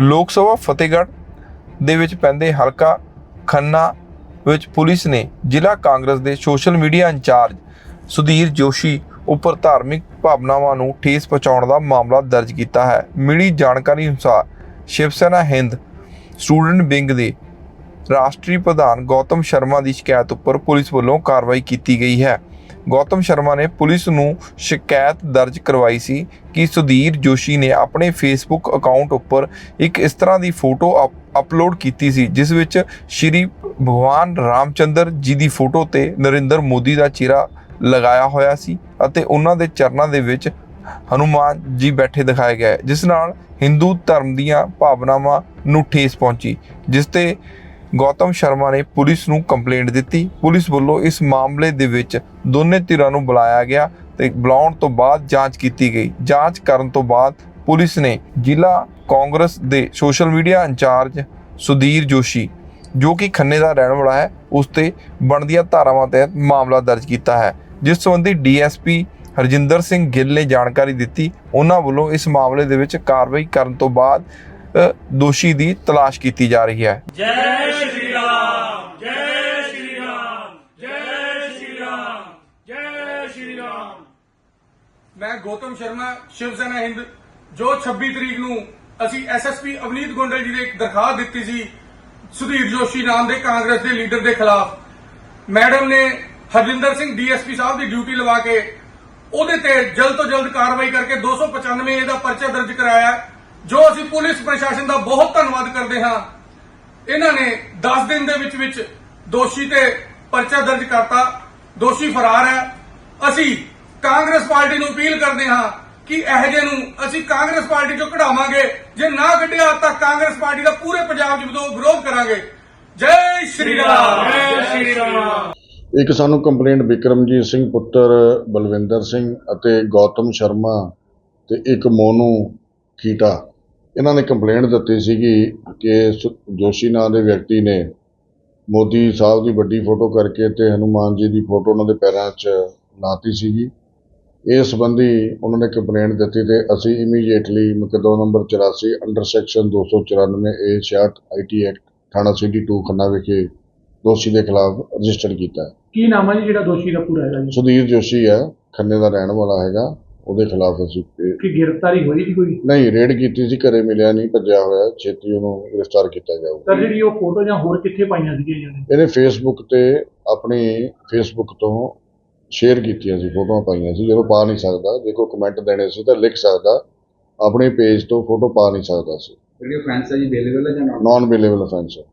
ਲੋਕ ਸਭਾ ਫਤਿਹਗੜ੍ਹ ਦੇ ਵਿੱਚ ਪੈਂਦੇ ਹਲਕਾ ਖੰਨਾ ਵਿੱਚ ਪੁਲਿਸ ਨੇ ਜ਼ਿਲ੍ਹਾ ਕਾਂਗਰਸ ਦੇ social media incharge Sudhir Joshi ਉੱਪਰ ਧਾਰਮਿਕ ਭਾਵਨਾਵਾਂ ਨੂੰ ਠੇਸ ਪਹੁੰਚਾਉਣ ਦਾ ਮਾਮਲਾ ਦਰਜ ਕੀਤਾ ਹੈ। ਮਿਲੀ ਜਾਣਕਾਰੀ ਅਨੁਸਾਰ ਸ਼ਿਵ ਸੈਨਾ ਹਿੰਦ ਸਟੂਡੈਂਟ ਵਿੰਗ ਦੇ ਰਾਸ਼ਟਰੀ ਪ੍ਰਧਾਨ ਗੌਤਮ ਸ਼ਰਮਾ ਦੀ ਸ਼ਿਕਾਇਤ ਉੱਪਰ ਪੁਲਿਸ ਵੱਲੋਂ ਕਾਰਵਾਈ ਕੀਤੀ ਗਈ ਹੈ। ਗੌਤਮ ਸ਼ਰਮਾ ਨੇ ਪੁਲਿਸ ਨੂੰ ਸ਼ਿਕਾਇਤ ਦਰਜ ਕਰਵਾਈ ਸੀ ਕਿ ਸੁਧੀਰ ਜੋਸ਼ੀ ਨੇ ਆਪਣੇ ਫੇਸਬੁੱਕ ਅਕਾਊਂਟ ਉੱਪਰ ਇੱਕ ਇਸ ਤਰ੍ਹਾਂ ਦੀ ਫੋਟੋ ਅਪ- ਅਪਲੋਡ ਕੀਤੀ ਸੀ, ਜਿਸ ਵਿੱਚ ਸ਼੍ਰੀ ਭਗਵਾਨ ਰਾਮਚੰਦਰ ਜੀ ਦੀ ਫੋਟੋ ਤੇ ਨਰਿੰਦਰ ਮੋਦੀ ਦਾ ਚਿਹਰਾ ਲਗਾਇਆ ਹੋਇਆ ਸੀ ਅਤੇ ਉਹਨਾਂ ਦੇ ਚਰਨਾਂ ਦੇ ਵਿੱਚ ਹਨੂਮਾਨ ਜੀ ਬੈਠੇ ਦਿਖਾਏ ਗਏ, ਜਿਸ ਨਾਲ ਹਿੰਦੂ ਧਰਮ ਦੀਆਂ ਭਾਵਨਾਵਾਂ ਨੂੰ ਠੇਸ ਪਹੁੰਚੀ, ਜਿਸ ਤੇ ਗੌਤਮ ਸ਼ਰਮਾ ਨੇ ਪੁਲਿਸ ਨੂੰ ਕੰਪਲੇਂਟ ਦਿੱਤੀ। ਪੁਲਿਸ ਵੱਲੋਂ ਇਸ ਮਾਮਲੇ ਦੇ ਵਿੱਚ ਦੋਨੇ ਧਿਰਾਂ ਨੂੰ ਬੁਲਾਇਆ ਗਿਆ ਤੇ ਬੁਲਾਉਣ ਤੋਂ ਬਾਅਦ ਜਾਂਚ ਕੀਤੀ ਗਈ। ਜਾਂਚ ਕਰਨ ਤੋਂ ਬਾਅਦ ਪੁਲਿਸ ਨੇ ਜ਼ਿਲ੍ਹਾ ਕਾਂਗਰਸ ਦੇ social media incharge Sudhir Joshi, ਜੋ ਕਿ ਖੰਨੇ ਦਾ ਰਹਿਣ ਵਾਲਾ ਹੈ, ਉਸ ਤੇ ਬਣਦੀਆਂ ਧਾਰਾਵਾਂ ਤਹਿਤ ਮਾਮਲਾ ਦਰਜ ਕੀਤਾ ਹੈ। ਜਿਸ ਸੰਬੰਧੀ ਡੀਐਸਪੀ ਹਰਜਿੰਦਰ ਸਿੰਘ ਗਿੱਲ ਨੇ ਜਾਣਕਾਰੀ ਦਿੱਤੀ। ਉਹਨਾਂ ਵੱਲੋਂ ਇਸ ਮਾਮਲੇ ਦੇ ਵਿੱਚ ਕਾਰਵਾਈ ਕਰਨ ਤੋਂ ਬਾਅਦ ਦੋਸ਼ੀ ਦੀ ਤਲਾਸ਼ ਕੀਤੀ ਜਾ ਰਹੀ ਹੈ। ਜੈ ਸ਼੍ਰੀ ਰਾਮ ਜੈ ਸ਼੍ਰੀ ਰਾਮ ਜੈ ਸ਼੍ਰੀ ਰਾਮ ਜੈ ਸ਼੍ਰੀ ਰਾਮ ਮੈਂ ਗੌਤਮ ਸ਼ਰਮਾ ਸ਼ਿਵ ਸੈਨਾ ਹਿੰਦ, ਜੋ 26 ਤਰੀਕ ਨੂੰ ਅਸੀਂ ਐਸਐਸਪੀ ਅਵਨੀਤ ਗੁੰਡਲ ਜੀ ਦੇ ਇੱਕ ਦਰਖਾਸਤ ਦਿੱਤੀ ਸੀ, ਸੁਧੀਰ ਜੋਸ਼ੀ ਨਾਮ ਦੇ ਕਾਂਗਰਸ ਦੇ ਲੀਡਰ ਦੇ ਖਿਲਾਫ। ਮੈਡਮ ਨੇ ਹਰਜਿੰਦਰ ਸਿੰਘ ਡੀਐਸਪੀ ਸਾਹਿਬ ਦੀ ਡਿਊਟੀ ਲਵਾ ਕੇ ਉਹਦੇ ਤੇ ਜਲਦ ਤੋਂ ਜਲਦ ਕਾਰਵਾਈ ਕਰਕੇ 295 ਇਹਦਾ ਪਰਚਾ ਦਰਜ ਕਰਾਇਆ। ਜੋ ਅਸੀਂ ਪੁਲਿਸ ਪ੍ਰਸ਼ਾਸਨ ਦਾ ਬਹੁਤ ਧੰਨਵਾਦ ਕਰਦੇ ਹਾਂ ਇਹਨਾਂ ਨੇ 10 ਦਿਨ ਦੇ ਵਿੱਚ ਵਿੱਚ ਦੋਸ਼ੀ ਤੇ ਪਰਚਾ ਦਰਜ ਕਰਤਾ। ਦੋਸ਼ੀ ਫਰਾਰ ਹੈ। ਅਸੀਂ ਕਾਂਗਰਸ ਪਾਰਟੀ ਨੂੰ ਅਪੀਲ ਕਰਦੇ ਹਾਂ ਕਿ ਇਹੋ ਜਿਹੇ ਨੂੰ ਅਸੀਂ ਕਾਂਗਰਸ ਪਾਰਟੀ ਚੋਂ ਕਢਾਵਾਂਗੇ। ਜੇ ਨਾ ਕੱਢਿਆ ਤਾਂ ਕਾਂਗਰਸ ਪਾਰਟੀ ਦਾ ਪੂਰੇ ਪੰਜਾਬ 'ਚ ਵਿਰੋ- ਵਿਰੋਧ ਕਰਾਂਗੇ। ਜੈ ਸ਼੍ਰੀ ਰਾਮ। ਜੈ ਸ਼੍ਰੀ ਰਾਮ। ਇੱਕ ਸਾਨੂੰ ਕੰਪਲੇਂਟ ਵਿਕਰਮਜੀਤ ਸਿੰਘ ਪੁੱਤਰ ਬਲਵਿੰਦਰ ਸਿੰਘ ਅਤੇ ਗੌਤਮ ਸ਼ਰਮਾ ਤੇ ਇੱਕ ਮੋਨੂ ਕੀਟਾ ਇਹਨਾਂ ਨੇ ਕੰਪਲੇਂਟ ਦਿੱਤੀ ਸੀਗੀ ਕਿ ਜੋਸ਼ੀ ਨਾਂ ਦੇ ਵਿਅਕਤੀ ਨੇ ਮੋਦੀ ਸਾਹਿਬ ਦੀ ਵੱਡੀ ਫੋਟੋ ਕਰਕੇ ਤੇ ਹਨੂਮਾਨ ਜੀ ਦੀ ਫੋਟੋ ਉਹਨਾਂ ਦੇ ਪੈਰਾਂ 'ਚ ਲਾਤੀ ਸੀਗੀ। ਇਸ ਸੰਬੰਧੀ ਉਹਨਾਂ ਨੇ ਕੰਪਲੇਂਟ ਦਿੱਤੀ ਤੇ ਅਸੀਂ ਇਮੀਡੀਏਟਲੀ ਮੁਕੱਦਮਾ number 84 under section 294 A 66 IT act ਥਾਣਾ ਸਿਟੀ 2 ਖੰਨਾ ਵਿਖੇ ਦੋਸ਼ੀ ਦੇ ਖਿਲਾਫ ਰਜਿਸਟਰ ਕੀਤਾ। ਕੀ ਨਾਮ ਹੈ ਜੀ ਜਿਹੜਾ ਦੋਸ਼ੀ ਦਾ ਪੂਰਾ ਹੈਗਾ ਜੀ? ਸੁਧੀਰ ਜੋਸ਼ੀ ਹੈ ਖੰਨੇ ਦਾ ਰਹਿਣ ਵਾਲਾ ਹੈਗਾ। ਉਹਦੇ ਖਿਲਾਫ ਅਸੀਂ ਇਹ- ਕੀ ਗ੍ਰਿਫਤਾਰੀ ਹੋਈ ਜੀ ਕੋਈ? ਨਹੀਂ ਰੇਡ ਕੀਤੀ ਸੀ ਘਰੇ ਮਿਲਿਆ ਨਹੀਂ ਭੱਜਿਆ ਹੋਇਆ ਛੇਤੀ ਉਹਨੂੰ ਗ੍ਰਿਫਤਾਰ ਕੀਤਾ ਜਾਊਗਾ। ਤਾਂ ਜਿਹੜੀ ਉਹ ਫੋਟੋ ਜਾਂ ਹੋਰ ਕਿੱਥੇ ਪਾਈਆਂ ਸੀਗੀਆਂ ਜੀ ਉਹਨੇ? ਇਹਨੇ ਫੇਸਬੁੱਕ ਤੇ ਆਪਣੀ ਫੇਸਬੁੱਕ ਤੋਂ ਸ਼ੇਅਰ ਕੀਤੀਆਂ ਸੀ ਫੋਟੋਆਂ ਪਾਈਆਂ ਸੀ ਜਦੋਂ ਪਾ ਨਹੀਂ ਸਕਦਾ ਜੇ ਕੋਈ ਕਮੈਂਟ ਦੇਣੇ ਸੀ ਤਾਂ ਲਿਖ ਸਕਦਾ ਆਪਣੇ ਪੇਜ ਤੋਂ ਫੋਟੋ ਪਾ ਨਹੀਂ ਸਕਦਾ ਸੀ। ਜਿਹੜੀ ਫਰੈਂਡਸ ਹੈ ਜੀ ਅਵੇਲੇਬਲ ਹੈ ਜਾਂ ਨਾਨ ਅਵੇਲੇਬਲ ਅਫੈਂਸ ਹੈ